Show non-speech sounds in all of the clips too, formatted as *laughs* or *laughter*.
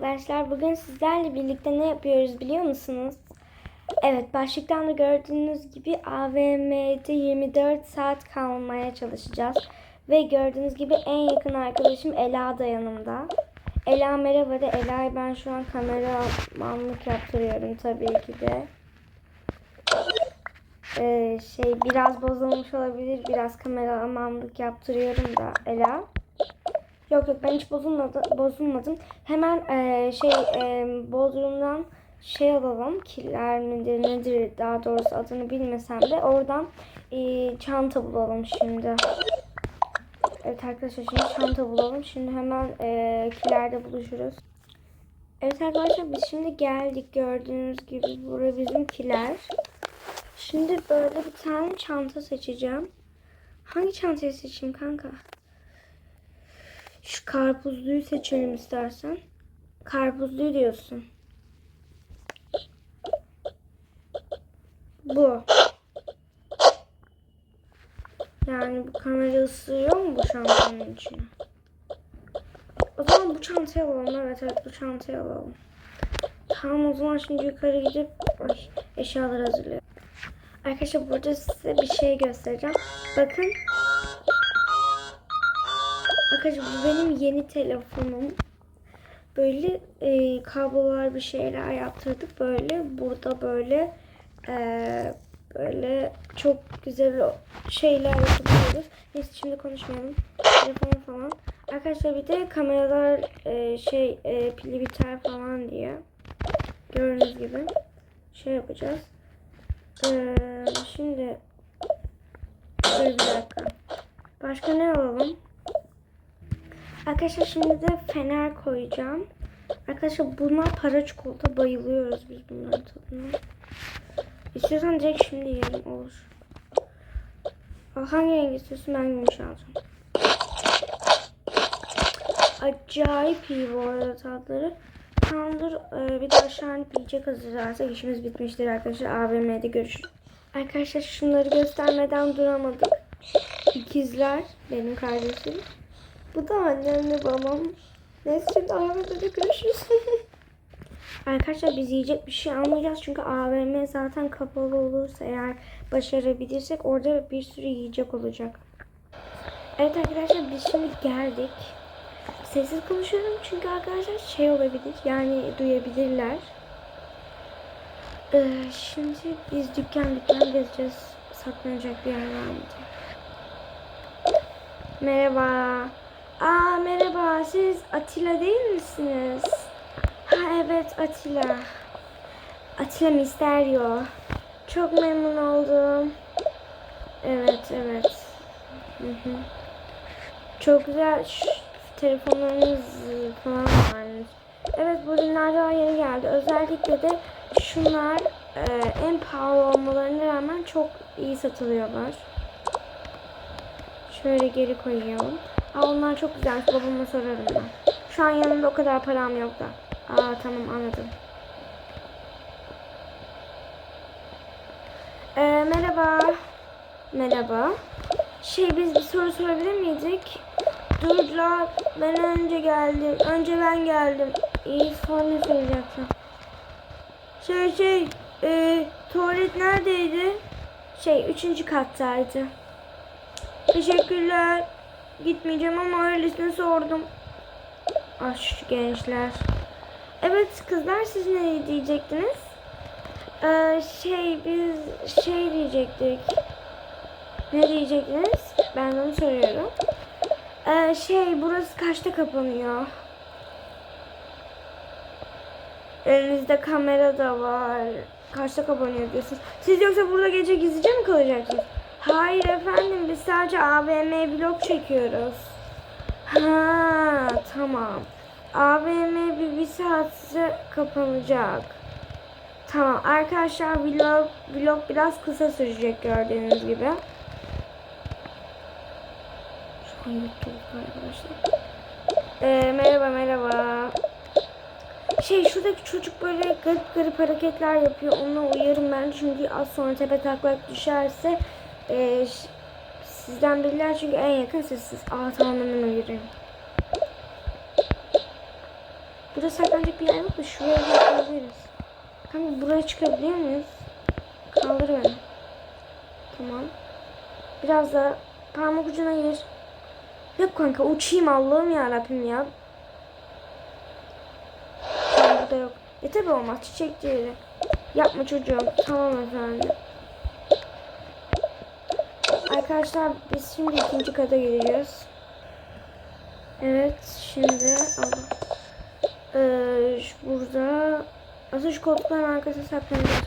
arkadaşlar. Bugün sizlerle birlikte ne yapıyoruz biliyor musunuz? Evet başlıktan da gördüğünüz gibi AVM'de 24 saat kalmaya çalışacağız. Ve gördüğünüz gibi en yakın arkadaşım Ela da yanımda. Ela merhaba de. Ela'yı ben şu an kameramanlık yaptırıyorum tabii ki de. Ee, şey biraz bozulmuş olabilir. Biraz kameramanlık yaptırıyorum da Ela. Yok yok ben hiç bozulmadım. bozulmadım. Hemen eee, şey eee Bodrum'dan şey alalım. Kiler midir nedir daha doğrusu adını bilmesem de oradan eee, çanta bulalım şimdi. Evet arkadaşlar şimdi çanta bulalım. Şimdi hemen eee kilerde buluşuruz. Evet arkadaşlar biz şimdi geldik gördüğünüz gibi burası bizim kiler. Şimdi böyle bir tane çanta seçeceğim. Hangi çantayı seçeyim kanka? Şu karpuzluyu seçelim istersen. Karpuzluyu diyorsun. Bu. Yani bu kamera ısırıyor mu bu çantanın içine? O zaman bu çantayı alalım. Evet evet bu çantayı alalım. Tamam o zaman şimdi yukarı gidip ay, eşyaları hazırlayalım. Arkadaşlar burada size bir şey göstereceğim. Bakın. Arkadaşlar bu benim yeni telefonum. Böyle e, kablolar bir şeyler yaptırdık. Böyle burada böyle e, böyle çok güzel şeyler yapabiliyoruz. Neyse şimdi konuşmayalım. Telefon falan. Arkadaşlar bir de kameralar e, şey e, pili biter falan diye. Gördüğünüz gibi şey yapacağız. Ee, şimdi bir dakika. Başka ne alalım? Arkadaşlar şimdi de fener koyacağım. Arkadaşlar bunlar para çikolata bayılıyoruz biz bunların tadına. İstiyorsan direkt şimdi yiyelim olur. Hangi renk istiyorsun ben gümüş alacağım. Acayip iyi bu arada tatları. Tamamdır. Ee, bir de aşağı yiyecek hazırlarsak işimiz bitmiştir arkadaşlar. AVM'de görüşürüz. Arkadaşlar şunları göstermeden duramadık. İkizler benim kardeşim. Bu da annemle babam. Neyse şimdi AVM'de görüşürüz. *laughs* Arkadaşlar biz yiyecek bir şey almayacağız çünkü AVM zaten kapalı olursa eğer başarabilirsek orada bir sürü yiyecek olacak. Evet arkadaşlar biz şimdi geldik. Sessiz konuşuyorum çünkü arkadaşlar şey olabilir yani duyabilirler. Ee, şimdi biz dükkan dükkan gezeceğiz. Saklanacak bir yer var mı. Merhaba. Aa merhaba siz Atilla değil misiniz? Ha evet Atilla. Atilla Misterio. Çok memnun oldum. Evet evet. Hı hı. Çok güzel telefonlarınız falan varmış. Evet bu ürünler daha yeni geldi. Özellikle de şunlar e, en pahalı olmalarına rağmen çok iyi satılıyorlar. Şöyle geri koyuyorum. Aa onlar çok güzel. Babama sorarım ben. Şu an yanımda o kadar param yok da. Aa tamam anladım. Ee, merhaba. Merhaba. Şey biz bir soru sorabilir miydik? Dur la ben önce geldim. Önce ben geldim. İyi sonra ne soracaksın? Şey şey e, tuvalet neredeydi? Şey üçüncü kattaydı. Teşekkürler. Gitmeyeceğim ama öylesine sordum. Ah şu gençler. Evet kızlar siz ne diyecektiniz? Ee, şey biz şey diyecektik. Ne diyecektiniz? Ben onu soruyorum. Ee, şey burası kaçta kapanıyor? Elinizde kamera da var. Kaçta kapanıyor diyorsunuz. Siz yoksa burada gece gizlice mi kalacaksınız? Hayır efendim biz sadece AVM vlog çekiyoruz. Ha tamam. AVM bir, bir saatse kapanacak. Tamam arkadaşlar vlog, vlog biraz kısa sürecek gördüğünüz gibi. Şu an arkadaşlar. Ee, merhaba merhaba. Şey şuradaki çocuk böyle garip garip hareketler yapıyor. Ona uyarım ben çünkü az sonra tepe taklak düşerse e, ş- sizden bilirler çünkü en yakın sizsiz. Aa uyarıyorum. Bu Burada saklanacak bir yer yok da şuraya saklanabiliriz. Kanka buraya çıkabiliyor muyuz? Kaldır beni. Tamam. Biraz da parmak ucuna gir. Yok kanka uçayım Allah'ım ya Rabbim ya. Tamam burada yok. E tabi olmaz çiçek değil. Yapma çocuğum. Tamam efendim. Arkadaşlar biz şimdi ikinci kata gidiyoruz. Evet şimdi Allah. Ee, burada aslında şu koltukların arkasına saklanacağız.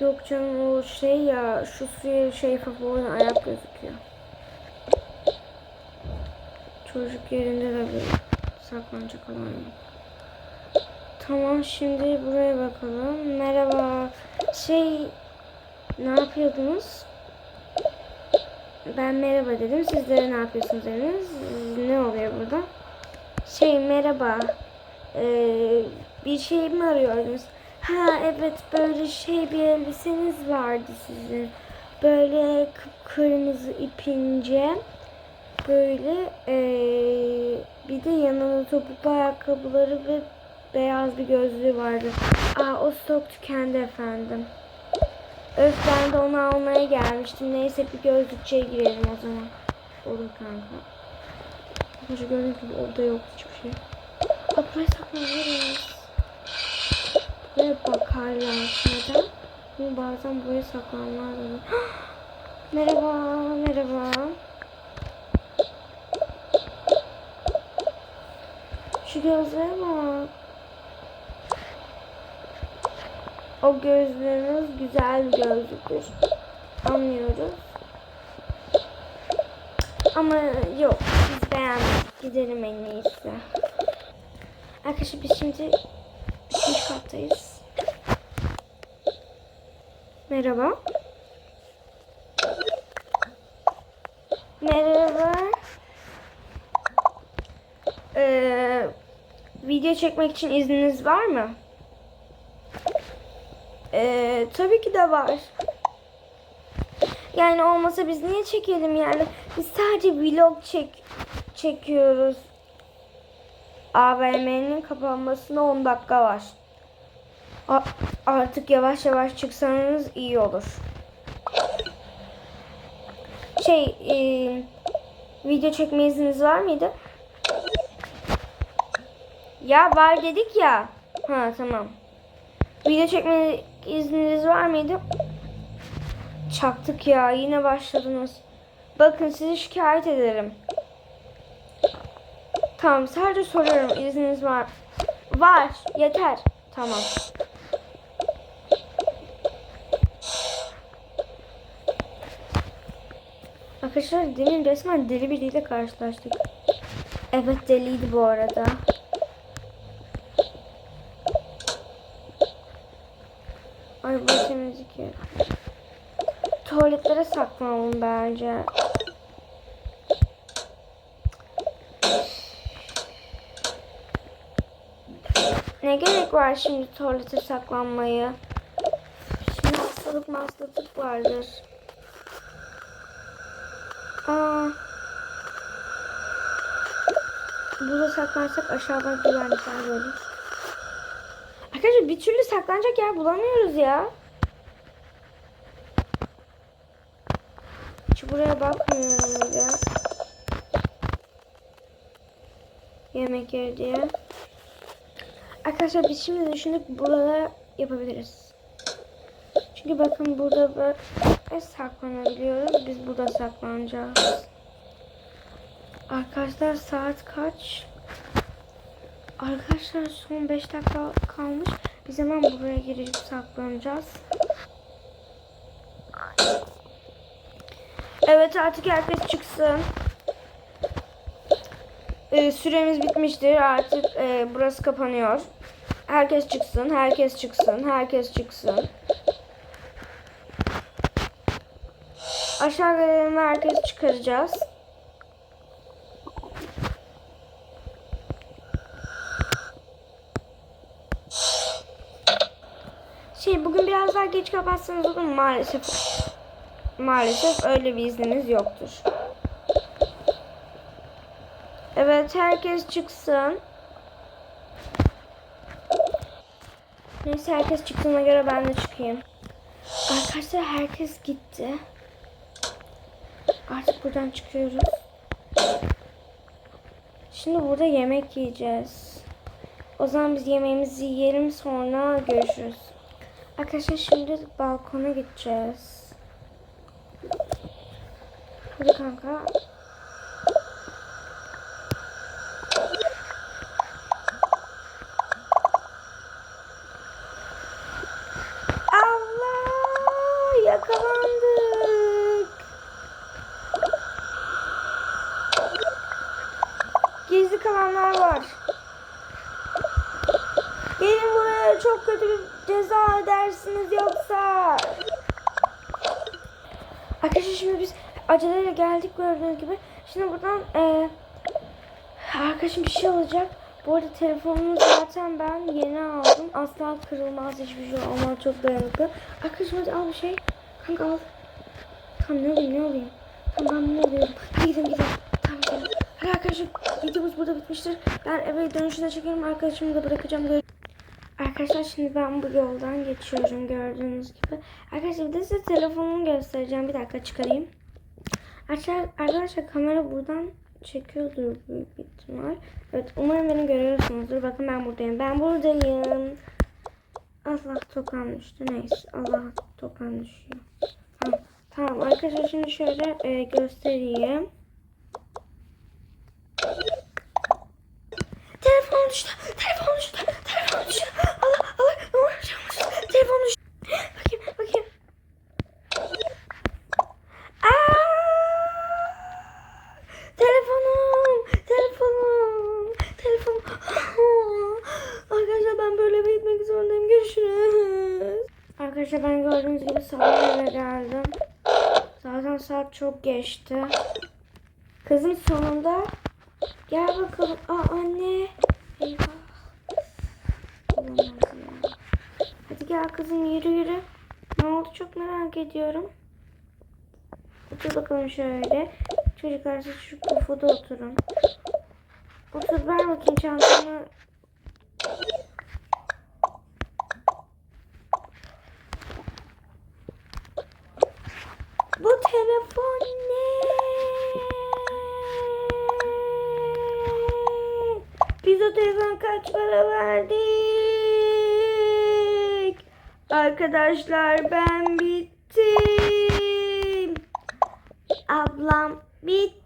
Yok canım o şey ya şu suya şey falan ayak gözüküyor. Çocuk yerinde de bir saklanacak alan. Tamam şimdi buraya bakalım. Merhaba. Şey ne yapıyordunuz? Ben merhaba dedim. Sizlere ne yapıyorsunuz dediniz? Ne oluyor burada? Şey merhaba. Ee, bir şey mi arıyordunuz? Ha evet böyle şey bir elbiseniz vardı sizin. Böyle kıpkırmızı ipince. Böyle ee, bir de yanında topuklu ayakkabıları ve beyaz bir gözlüğü vardı. Aa o stok tükendi efendim. Öf ben de onu almaya gelmiştim. Neyse bir gözlükçüye girelim o zaman. Olur kanka. Hoca gördüğünüz gibi orada yok hiçbir şey. Aa buraya saklanabiliriz. Buraya bakarlar neden? Ama bazen buraya saklanırlar *gasps* merhaba, merhaba. Şu gözlere bak. O gözlüğünüz güzel gözlüktür. Anlıyoruz. Ama yok biz beğenmedik. Gidelim en iyisi. Arkadaşlar biz şimdi üçüncü kattayız. Merhaba. Merhaba. Ee, video çekmek için izniniz var mı? Ee, tabii ki de var. Yani olmasa biz niye çekelim yani? Biz sadece vlog çek çekiyoruz. AVM'nin kapanmasına 10 dakika var. A- artık yavaş yavaş çıksanız iyi olur. Şey, e, video çekme izniniz var mıydı? Ya var dedik ya. Ha tamam. Video çekme izniniz var mıydı? Çaktık ya yine başladınız. Bakın sizi şikayet ederim. Tamam sadece soruyorum izniniz var. Var yeter. Tamam. Arkadaşlar demin resmen deli biriyle karşılaştık. Evet deliydi bu arada. Ay bu temizlik yeri. Tuvaletlere saklanalım bence. Ne gerek var şimdi tuvalete saklanmayı? Şimdi hastalık hastalık vardır. Aa. Burada saklansak aşağıdan güvenlikler görür. Arkadaşlar bir türlü saklanacak yer bulamıyoruz ya. Buraya bakmıyorum ya. Yemek yeri diye. Arkadaşlar biz şimdi düşündük burada yapabiliriz. Çünkü bakın burada böyle saklanabiliyoruz. Biz burada saklanacağız. Arkadaşlar saat kaç? Arkadaşlar son 5 dakika kalmış. Biz hemen buraya girip saklanacağız. Evet artık herkes çıksın. Ee, süremiz bitmiştir. Artık e, burası kapanıyor. Herkes çıksın, herkes çıksın, herkes çıksın. Aşağı gelelim ve herkes çıkaracağız. Şey bugün biraz daha geç kapatsanız olur mu? Maalesef. Maalesef öyle bir iznimiz yoktur. Evet herkes çıksın. Neyse herkes çıktığına göre ben de çıkayım. Arkadaşlar herkes gitti. Artık buradan çıkıyoruz. Şimdi burada yemek yiyeceğiz. O zaman biz yemeğimizi yiyelim sonra görüşürüz. Arkadaşlar şimdi balkona gideceğiz. Hadi kanka. Gizli kalanlar var. Gelin buraya çok kötü bir ceza ödersiniz yoksa. Arkadaşlar şimdi biz aceleyle geldik gördüğünüz gibi. Şimdi buradan eee arkadaşım bir şey olacak. Bu arada telefonumu zaten ben yeni aldım. Asla kırılmaz hiçbir şey olmaz. Çok dayanıklı. Arkadaşım hadi al bir şey. Kanka al. Tamam ne alayım ne alayım. Tamam ben bunu alıyorum. Hadi gidelim gidelim. Tamam gidelim. Hadi arkadaşlar videomuz burada bitmiştir. Ben eve dönüşüne çekerim. Arkadaşımı da bırakacağım. Arkadaşlar şimdi ben bu yoldan geçiyorum gördüğünüz gibi. Arkadaşlar bir de size telefonumu göstereceğim. Bir dakika çıkarayım. Arkadaşlar, kamera buradan çekiyordur büyük bir ihtimal. Evet umarım beni görüyorsunuzdur. Bakın ben buradayım. Ben buradayım. Allah tokan düştü. Neyse Allah tokan düşüyor. Tamam. Tamam arkadaşlar şimdi şöyle e, göstereyim. Telefon düştü. Telefon düştü. Allah Allah. Ne oluyor? Telefon düştü. Bakayım bakayım. Aa! Telefonum. Telefonum. Telefonum. Arkadaşlar ben böyle bir gitmek zorundayım. Görüşürüz. Arkadaşlar ben gördüğünüz gibi sabah eve geldim. Zaten saat çok geçti. Kızım sonunda Gel bakalım. Aa anne. Eyvah. Hadi gel kızım yürü yürü. Ne oldu çok merak ediyorum. Otur bakalım şöyle. Çocuklar siz şu kufuda oturun. Otur ver bakayım çantanı. Bu telefon ne? Biz o telefon kaç para verdik? Arkadaşlar ben bittim. Ablam bitti.